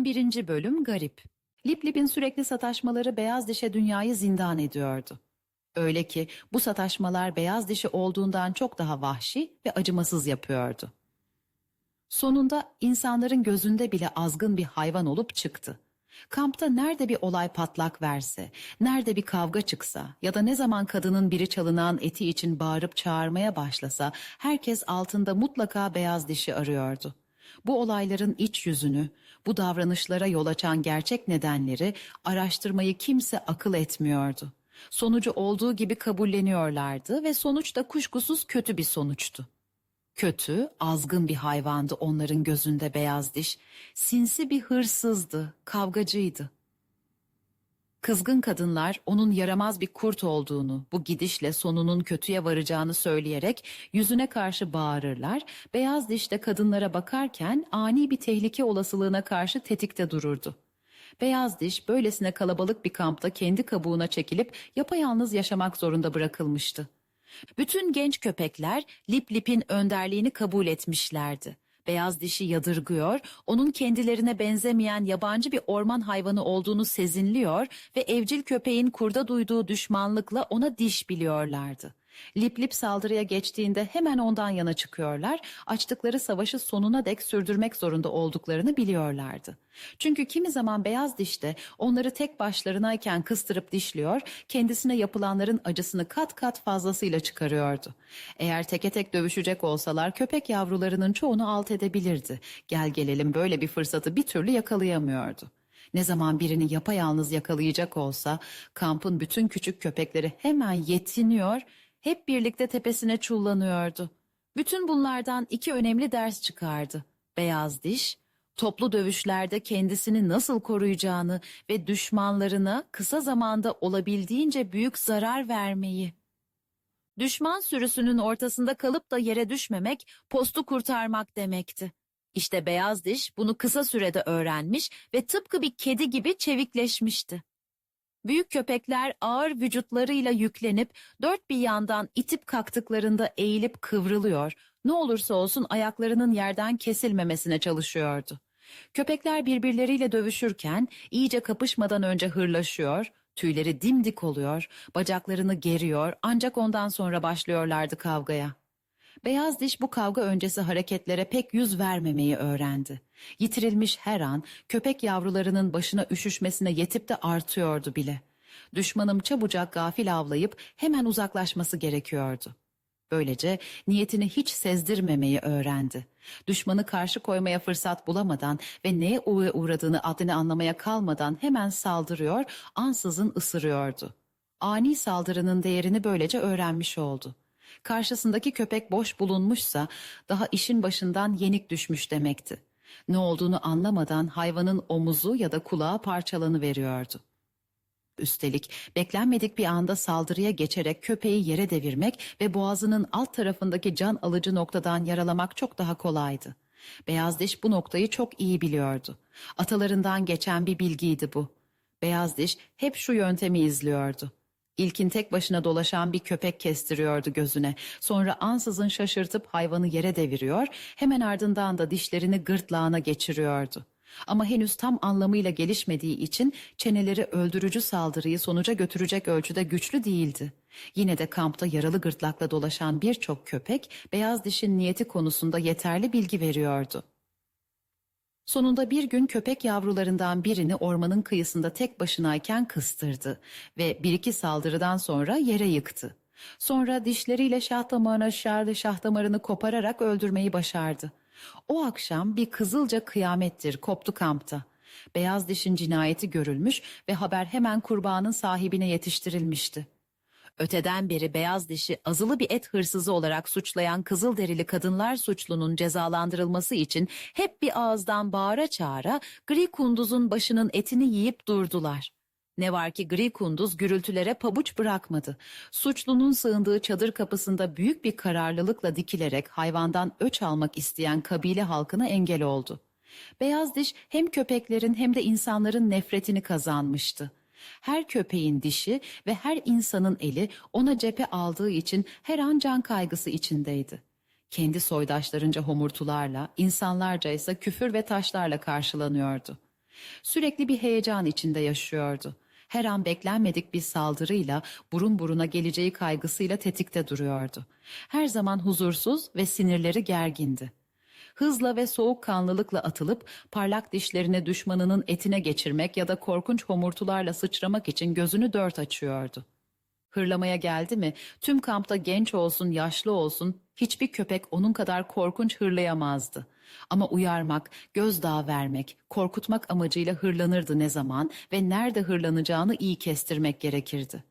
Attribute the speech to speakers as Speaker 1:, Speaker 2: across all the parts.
Speaker 1: 11. Bölüm Garip Lip Lip'in sürekli sataşmaları beyaz dişe dünyayı zindan ediyordu. Öyle ki bu sataşmalar beyaz dişi olduğundan çok daha vahşi ve acımasız yapıyordu. Sonunda insanların gözünde bile azgın bir hayvan olup çıktı. Kampta nerede bir olay patlak verse, nerede bir kavga çıksa ya da ne zaman kadının biri çalınan eti için bağırıp çağırmaya başlasa herkes altında mutlaka beyaz dişi arıyordu. Bu olayların iç yüzünü, bu davranışlara yol açan gerçek nedenleri araştırmayı kimse akıl etmiyordu. Sonucu olduğu gibi kabulleniyorlardı ve sonuç da kuşkusuz kötü bir sonuçtu. Kötü, azgın bir hayvandı onların gözünde beyaz diş. Sinsi bir hırsızdı, kavgacıydı. Kızgın kadınlar onun yaramaz bir kurt olduğunu, bu gidişle sonunun kötüye varacağını söyleyerek yüzüne karşı bağırırlar. Beyaz diş de kadınlara bakarken ani bir tehlike olasılığına karşı tetikte dururdu. Beyaz diş böylesine kalabalık bir kampta kendi kabuğuna çekilip yapayalnız yaşamak zorunda bırakılmıştı. Bütün genç köpekler Lip Lip'in önderliğini kabul etmişlerdi. Beyaz dişi yadırgıyor, onun kendilerine benzemeyen yabancı bir orman hayvanı olduğunu sezinliyor ve evcil köpeğin kurda duyduğu düşmanlıkla ona diş biliyorlardı. Lip Lip saldırıya geçtiğinde hemen ondan yana çıkıyorlar, açtıkları savaşı sonuna dek sürdürmek zorunda olduklarını biliyorlardı. Çünkü kimi zaman beyaz diş de onları tek başlarınayken kıstırıp dişliyor, kendisine yapılanların acısını kat kat fazlasıyla çıkarıyordu. Eğer teke tek dövüşecek olsalar köpek yavrularının çoğunu alt edebilirdi. Gel gelelim böyle bir fırsatı bir türlü yakalayamıyordu. Ne zaman birini yapayalnız yakalayacak olsa kampın bütün küçük köpekleri hemen yetiniyor, hep birlikte tepesine çullanıyordu. Bütün bunlardan iki önemli ders çıkardı. Beyaz diş, toplu dövüşlerde kendisini nasıl koruyacağını ve düşmanlarına kısa zamanda olabildiğince büyük zarar vermeyi. Düşman sürüsünün ortasında kalıp da yere düşmemek postu kurtarmak demekti. İşte beyaz diş bunu kısa sürede öğrenmiş ve tıpkı bir kedi gibi çevikleşmişti. Büyük köpekler ağır vücutlarıyla yüklenip dört bir yandan itip kalktıklarında eğilip kıvrılıyor, ne olursa olsun ayaklarının yerden kesilmemesine çalışıyordu. Köpekler birbirleriyle dövüşürken iyice kapışmadan önce hırlaşıyor, tüyleri dimdik oluyor, bacaklarını geriyor ancak ondan sonra başlıyorlardı kavgaya. Beyaz diş bu kavga öncesi hareketlere pek yüz vermemeyi öğrendi. Yitirilmiş her an köpek yavrularının başına üşüşmesine yetip de artıyordu bile. Düşmanım çabucak gafil avlayıp hemen uzaklaşması gerekiyordu. Böylece niyetini hiç sezdirmemeyi öğrendi. Düşmanı karşı koymaya fırsat bulamadan ve neye uğradığını adını anlamaya kalmadan hemen saldırıyor, ansızın ısırıyordu. Ani saldırının değerini böylece öğrenmiş oldu. Karşısındaki köpek boş bulunmuşsa daha işin başından yenik düşmüş demekti. Ne olduğunu anlamadan hayvanın omuzu ya da kulağı parçalanı veriyordu. Üstelik beklenmedik bir anda saldırıya geçerek köpeği yere devirmek ve boğazının alt tarafındaki can alıcı noktadan yaralamak çok daha kolaydı. Beyaz diş bu noktayı çok iyi biliyordu. Atalarından geçen bir bilgiydi bu. Beyaz diş hep şu yöntemi izliyordu. İlkin tek başına dolaşan bir köpek kestiriyordu gözüne. Sonra ansızın şaşırtıp hayvanı yere deviriyor, hemen ardından da dişlerini gırtlağına geçiriyordu. Ama henüz tam anlamıyla gelişmediği için çeneleri öldürücü saldırıyı sonuca götürecek ölçüde güçlü değildi. Yine de kampta yaralı gırtlakla dolaşan birçok köpek beyaz dişin niyeti konusunda yeterli bilgi veriyordu. Sonunda bir gün köpek yavrularından birini ormanın kıyısında tek başınayken kıstırdı ve bir iki saldırıdan sonra yere yıktı. Sonra dişleriyle şah damarına şarlı şah damarını kopararak öldürmeyi başardı. O akşam bir kızılca kıyamettir koptu kampta. Beyaz dişin cinayeti görülmüş ve haber hemen kurbanın sahibine yetiştirilmişti. Öteden beri beyaz dişi azılı bir et hırsızı olarak suçlayan kızılderili kadınlar suçlunun cezalandırılması için hep bir ağızdan bağıra çağıra gri kunduzun başının etini yiyip durdular. Ne var ki gri kunduz gürültülere pabuç bırakmadı. Suçlunun sığındığı çadır kapısında büyük bir kararlılıkla dikilerek hayvandan öç almak isteyen kabile halkına engel oldu. Beyaz diş hem köpeklerin hem de insanların nefretini kazanmıştı. Her köpeğin dişi ve her insanın eli ona cephe aldığı için her an can kaygısı içindeydi. Kendi soydaşlarınca homurtularla, insanlarca ise küfür ve taşlarla karşılanıyordu. Sürekli bir heyecan içinde yaşıyordu. Her an beklenmedik bir saldırıyla, burun buruna geleceği kaygısıyla tetikte duruyordu. Her zaman huzursuz ve sinirleri gergindi. Hızla ve soğukkanlılıkla atılıp parlak dişlerini düşmanının etine geçirmek ya da korkunç homurtularla sıçramak için gözünü dört açıyordu. Hırlamaya geldi mi tüm kampta genç olsun yaşlı olsun hiçbir köpek onun kadar korkunç hırlayamazdı. Ama uyarmak, gözdağı vermek, korkutmak amacıyla hırlanırdı ne zaman ve nerede hırlanacağını iyi kestirmek gerekirdi.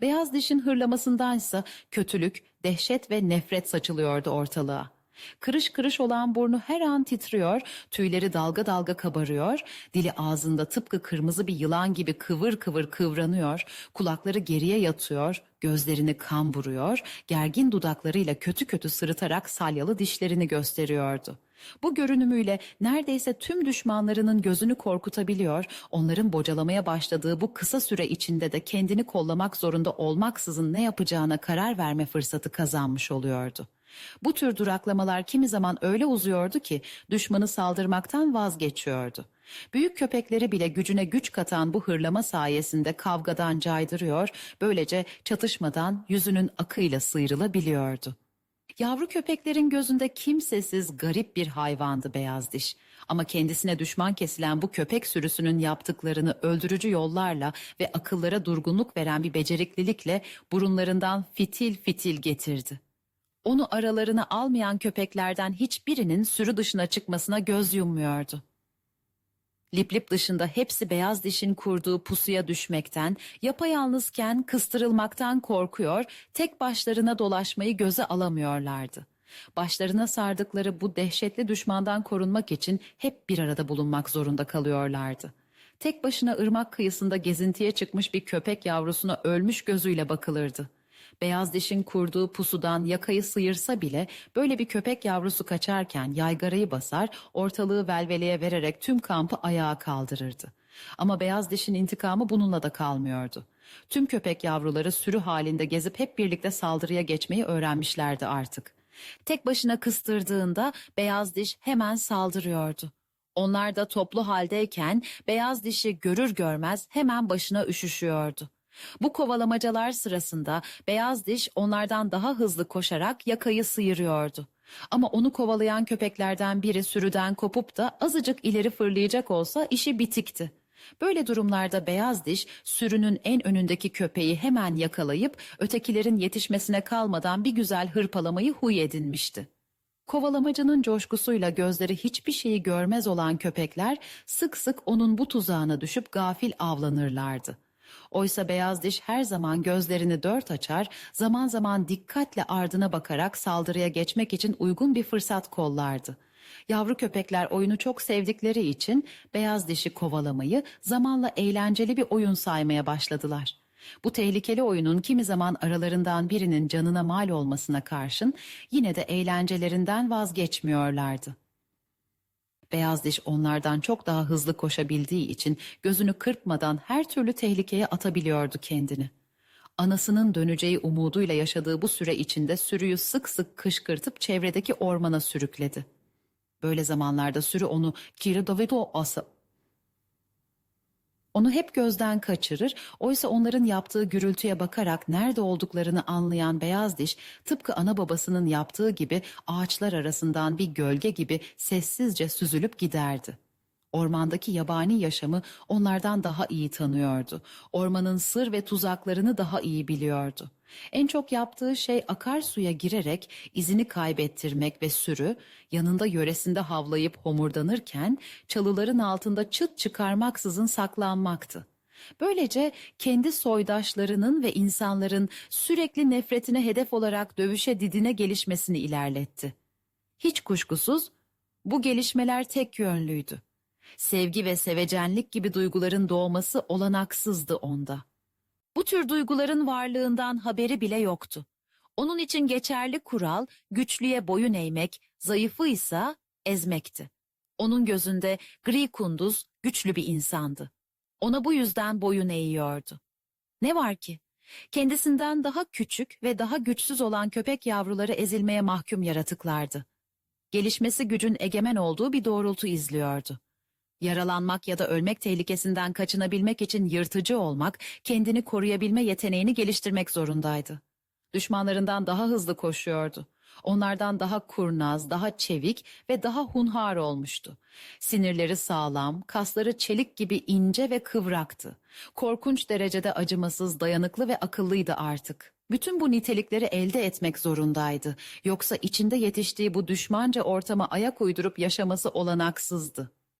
Speaker 1: Beyaz dişin hırlamasındansa kötülük, dehşet ve nefret saçılıyordu ortalığa. Kırış kırış olan burnu her an titriyor, tüyleri dalga dalga kabarıyor, dili ağzında tıpkı kırmızı bir yılan gibi kıvır kıvır kıvranıyor, kulakları geriye yatıyor, gözlerini kan buruyor, gergin dudaklarıyla kötü kötü sırıtarak salyalı dişlerini gösteriyordu. Bu görünümüyle neredeyse tüm düşmanlarının gözünü korkutabiliyor, onların bocalamaya başladığı bu kısa süre içinde de kendini kollamak zorunda olmaksızın ne yapacağına karar verme fırsatı kazanmış oluyordu. Bu tür duraklamalar kimi zaman öyle uzuyordu ki düşmanı saldırmaktan vazgeçiyordu. Büyük köpekleri bile gücüne güç katan bu hırlama sayesinde kavgadan caydırıyor, böylece çatışmadan yüzünün akıyla sıyrılabiliyordu. Yavru köpeklerin gözünde kimsesiz garip bir hayvandı beyaz diş. Ama kendisine düşman kesilen bu köpek sürüsünün yaptıklarını öldürücü yollarla ve akıllara durgunluk veren bir beceriklilikle burunlarından fitil fitil getirdi. Onu aralarına almayan köpeklerden hiçbirinin sürü dışına çıkmasına göz yummuyordu. Lip lip dışında hepsi beyaz dişin kurduğu pusuya düşmekten, yapayalnızken kıstırılmaktan korkuyor, tek başlarına dolaşmayı göze alamıyorlardı. Başlarına sardıkları bu dehşetli düşmandan korunmak için hep bir arada bulunmak zorunda kalıyorlardı. Tek başına ırmak kıyısında gezintiye çıkmış bir köpek yavrusuna ölmüş gözüyle bakılırdı. Beyaz dişin kurduğu pusudan yakayı sıyırsa bile böyle bir köpek yavrusu kaçarken yaygarayı basar, ortalığı velveleye vererek tüm kampı ayağa kaldırırdı. Ama beyaz dişin intikamı bununla da kalmıyordu. Tüm köpek yavruları sürü halinde gezip hep birlikte saldırıya geçmeyi öğrenmişlerdi artık. Tek başına kıstırdığında beyaz diş hemen saldırıyordu. Onlar da toplu haldeyken beyaz dişi görür görmez hemen başına üşüşüyordu. Bu kovalamacalar sırasında beyaz diş onlardan daha hızlı koşarak yakayı sıyırıyordu. Ama onu kovalayan köpeklerden biri sürüden kopup da azıcık ileri fırlayacak olsa işi bitikti. Böyle durumlarda beyaz diş sürünün en önündeki köpeği hemen yakalayıp ötekilerin yetişmesine kalmadan bir güzel hırpalamayı huy edinmişti. Kovalamacının coşkusuyla gözleri hiçbir şeyi görmez olan köpekler sık sık onun bu tuzağına düşüp gafil avlanırlardı. Oysa beyaz diş her zaman gözlerini dört açar, zaman zaman dikkatle ardına bakarak saldırıya geçmek için uygun bir fırsat kollardı. Yavru köpekler oyunu çok sevdikleri için beyaz dişi kovalamayı zamanla eğlenceli bir oyun saymaya başladılar. Bu tehlikeli oyunun kimi zaman aralarından birinin canına mal olmasına karşın yine de eğlencelerinden vazgeçmiyorlardı. Beyaz diş onlardan çok daha hızlı koşabildiği için gözünü kırpmadan her türlü tehlikeye atabiliyordu kendini. Anasının döneceği umuduyla yaşadığı bu süre içinde sürüyü sık sık kışkırtıp çevredeki ormana sürükledi. Böyle zamanlarda sürü onu Kiri Davido asa onu hep gözden kaçırır, oysa onların yaptığı gürültüye bakarak nerede olduklarını anlayan beyaz diş, tıpkı ana babasının yaptığı gibi ağaçlar arasından bir gölge gibi sessizce süzülüp giderdi. Ormandaki yabani yaşamı onlardan daha iyi tanıyordu. Ormanın sır ve tuzaklarını daha iyi biliyordu. En çok yaptığı şey akarsuya girerek izini kaybettirmek ve sürü yanında yöresinde havlayıp homurdanırken çalıların altında çıt çıkarmaksızın saklanmaktı. Böylece kendi soydaşlarının ve insanların sürekli nefretine hedef olarak dövüşe didine gelişmesini ilerletti. Hiç kuşkusuz bu gelişmeler tek yönlüydü. Sevgi ve sevecenlik gibi duyguların doğması olanaksızdı onda. Bu tür duyguların varlığından haberi bile yoktu. Onun için geçerli kural güçlüye boyun eğmek, zayıfı ise ezmekti. Onun gözünde gri kunduz güçlü bir insandı. Ona bu yüzden boyun eğiyordu. Ne var ki? Kendisinden daha küçük ve daha güçsüz olan köpek yavruları ezilmeye mahkum yaratıklardı. Gelişmesi gücün egemen olduğu bir doğrultu izliyordu. Yaralanmak ya da ölmek tehlikesinden kaçınabilmek için yırtıcı olmak, kendini koruyabilme yeteneğini geliştirmek zorundaydı. Düşmanlarından daha hızlı koşuyordu. Onlardan daha kurnaz, daha çevik ve daha hunhar olmuştu. Sinirleri sağlam, kasları çelik gibi ince ve kıvraktı. Korkunç derecede acımasız, dayanıklı ve akıllıydı artık. Bütün bu nitelikleri elde etmek zorundaydı. Yoksa içinde yetiştiği bu düşmanca ortama ayak uydurup yaşaması olanaksızdı.